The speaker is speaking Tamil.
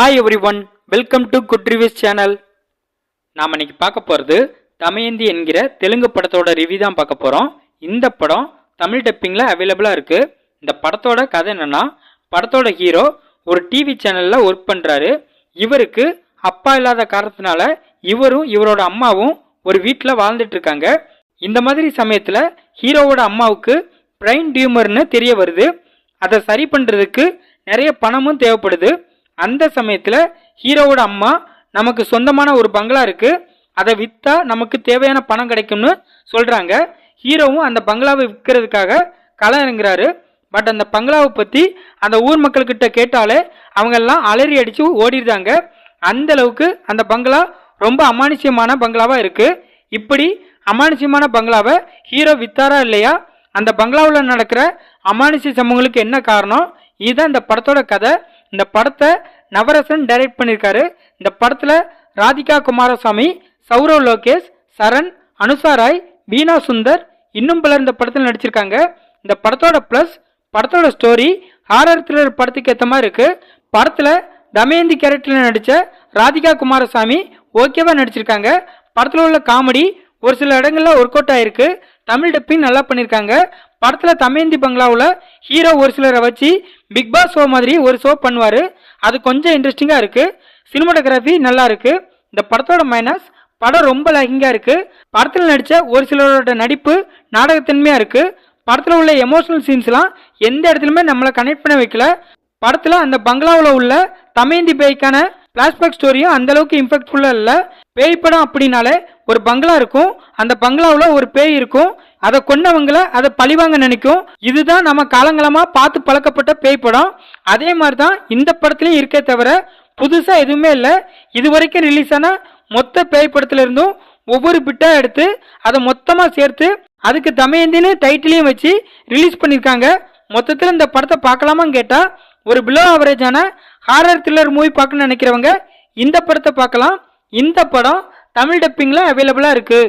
Hi everyone welcome to good reviews channel நாம் இன்னைக்கு பார்க்க போகிறது தமயந்தி என்கிற தெலுங்கு படத்தோட ரிவ்யூ தான் பார்க்க போகிறோம் இந்த படம் தமிழ் டப்பிங்கில் அவைலபிளாக இருக்குது இந்த படத்தோட கதை என்னென்னா படத்தோட ஹீரோ ஒரு டிவி சேனலில் ஒர்க் பண்ணுறாரு இவருக்கு அப்பா இல்லாத காரணத்தினால இவரும் இவரோட அம்மாவும் ஒரு வீட்டில் வாழ்ந்துட்டுருக்காங்க இந்த மாதிரி சமயத்தில் ஹீரோவோட அம்மாவுக்கு பிரைன் டியூமர்னு தெரிய வருது. அதை சரி பண்ணுறதுக்கு நிறைய பணமும் தேவைப்படுது. அந்த சமயத்தில் ஹீரோவோட அம்மா நமக்கு சொந்தமான ஒரு பங்களா இருக்குது அதை விற்றா நமக்கு தேவையான பணம் கிடைக்கும்னு சொல்கிறாங்க ஹீரோவும் அந்த பங்களாவை விற்கிறதுக்காக களம் இறங்குறாரு. பட் அந்த பங்களாவை பற்றி அந்த ஊர் மக்கள்கிட்ட கேட்டாலே அவங்கெல்லாம் அலறி அடித்து ஓடிடுறாங்க. அந்த அளவுக்கு அந்த பங்களா ரொம்ப அமானுஷ்யமான பங்களாவாக இருக்குது இப்படி அமானுஷ்யமான பங்களாவை ஹீரோ வித்தாரா இல்லையா? அந்த பங்களாவில் நடக்கிற அமானுஷ்ய சம்பவங்களுக்கு என்ன காரணம்? இதுதான் இந்த படத்தோட கதை. இந்த படத்தை நவரசன் டைரக்ட் பண்ணியிருக்காரு இந்த படத்தில் ராதிகா குமாரசாமி சௌரவ் லோகேஷ் சரண் அனுஷா ராய் வீணா சுந்தர் இன்னும் பலர் இந்த படத்தில் நடிச்சிருக்காங்க. இந்த படத்தோட ப்ளஸ் படத்தோட ஸ்டோரி ஹாரர் த்ரில்லர் படத்துக்கு ஏற்ற மாதிரி இருக்குது படத்தில் தமயந்தி கேரக்டரில் நடித்த ராதிகா குமாரசாமி ஓகேவா நடிச்சிருக்காங்க. படத்தில் உள்ள காமெடி ஒரு சில இடங்களில் ஒர்க் அவுட் ஆகிருக்கு தமிழ் டப்பிங் நல்லா பண்ணியிருக்காங்க படத்தில் தமயந்தி பங்களாவில் ஹீரோ ஒரு சிலரை வச்சு பிக் பாஸ் ஷோ மாதிரி ஒரு ஷோ பண்ணுவார். அது கொஞ்சம் இன்ட்ரெஸ்டிங்காக இருக்குது சினிமாட்டோகிராஃபி நல்லா இருக்குது இந்த படத்தோட மைனஸ் படம் ரொம்ப லகிங்காக இருக்குது படத்தில் நடித்த ஒரு சிலரோட நடிப்பு நாடகத்தன்மையாக இருக்குது படத்தில் உள்ள எமோஷனல் சீன்ஸ்லாம் எந்த இடத்துலையுமே நம்மளை கனெக்ட் பண்ண வைக்கல. படத்தில் அந்த பங்களாவில் உள்ள தமயந்தி பேய்க்கான ஃப்ளாஷ்பேக் ஸ்டோரியும் அந்தளவுக்கு இம்பாக்ட்ஃபுல்லாக இல்லை. பேய் படம் அப்படின்னாலே ஒரு பங்களா இருக்கும். அந்த பங்களாவில் ஒரு பேய் இருக்கும். அதை கொன்னவங்களை அதை பழிவாங்க நினைக்கும். இதுதான் நம்ம காலங்காலமா பார்த்து பழக்கப்பட்ட பேய் படம். அதே மாதிரி தான் இந்த படத்துலையும் இருக்கே தவிர புதுசாக எதுவுமே இல்லை. இது வரைக்கும் ரிலீஸ் ஆன மொத்த பேய் படத்துல இருந்தும் ஒவ்வொரு பிட்டா எடுத்து அதை மொத்தமாக சேர்த்து அதுக்கு தமையந்தின்னு டைட்டிலையும் வச்சு ரிலீஸ் பண்ணியிருக்காங்க மொத்தத்தில் இந்த படத்தை பார்க்கலாமான்னு கேட்டால் ஒரு பிலோ ஆவரேஜான ஹாரர் த்ரில்லர் மூவி பார்க்கணும்னு நினைக்கிறவங்க இந்த படத்தை பார்க்கலாம். இந்த படம் தமிழ் டப்பிங்கில் அவைலபிளாக இருக்குது